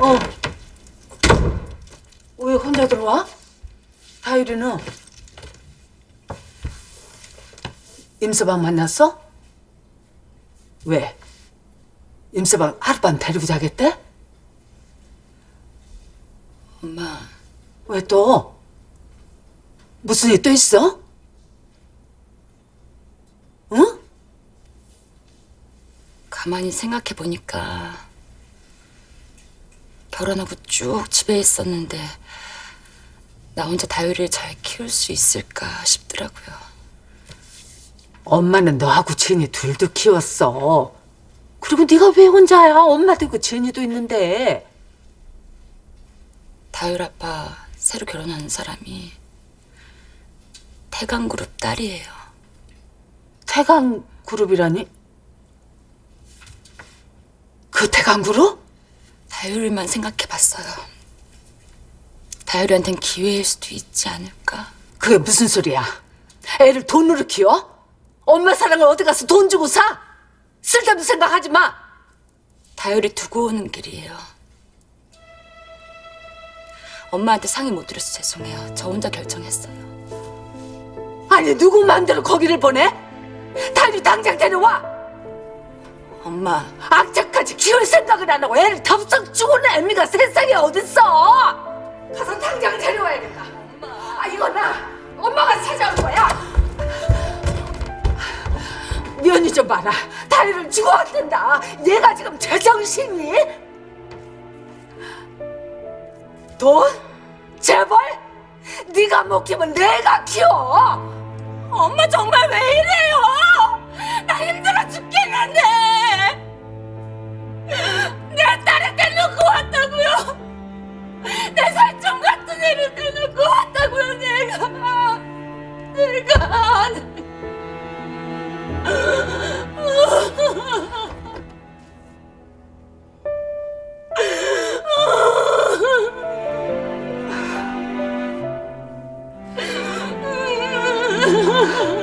어. 왜 혼자 들어와? 다율이는? 임서방 만났어? 왜? 임서방 하룻밤 데리고 자겠대? 엄마, 왜 또? 무슨 일 또 있어? 응? 가만히 생각해 보니까 결혼하고 쭉 집에 있었는데 나 혼자 다율이를 잘 키울 수 있을까 싶더라고요. 엄마는 너하고 지은이 둘도 키웠어. 그리고 네가 왜 혼자야? 엄마도 있고 지은이도 있는데. 다율 아빠 새로 결혼하는 사람이 태강 그룹 딸이에요. 태강 그룹이라니? 그 태강 그룹? 다율만 생각해 봤어요. 다율이한텐 기회일 수도 있지 않을까? 그게 무슨 소리야? 애를 돈으로 키워? 엄마 사랑을 어디 가서 돈 주고 사? 쓸데없는 생각하지 마. 다율이 두고 오는 길이에요. 엄마한테 상의 못 드려서 죄송해요. 저 혼자 결정했어요. 아니 누구 마음대로 거기를 보내? 다리 당장 데려와. 엄마, 악착까지 키울 생각을 안 하고 애를 덥석 죽은 애미가 세상에 어딨어? 가서 당장 데려와야겠다. 아 이건 나 엄마가 찾아올 거야. 면이 좀 봐라. 다리를 주고 왔단다. 얘가 지금 제정신이? 돈? 재벌? 네가 못 키우면 내가 키워. 엄마 정말 왜 이래요? 내가.